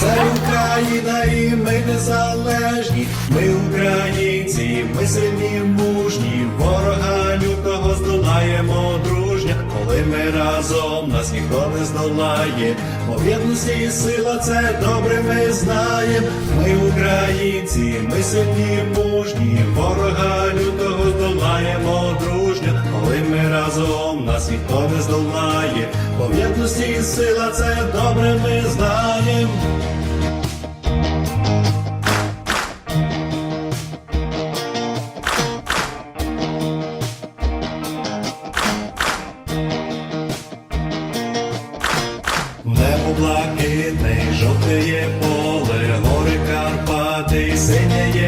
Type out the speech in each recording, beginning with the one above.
Це Україна і ми незалежні, ми українці, ми сильні мужні, ворога лютого здолаємо дружня, коли ми разом нас ніхто не здолає. Бо в єдності сила це добре ми знаємо. Ми українці, ми сильні мужні, ворога лютого ніхто не здолає. Бо в єдності сила це добре ми знаємо. Небо блакитне, жовтеє поле, гори Карпати, синє море,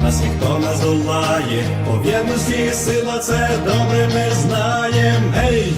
нас ніхто не здолає. Бо в єдності сила це добре ми знаємо. Гей!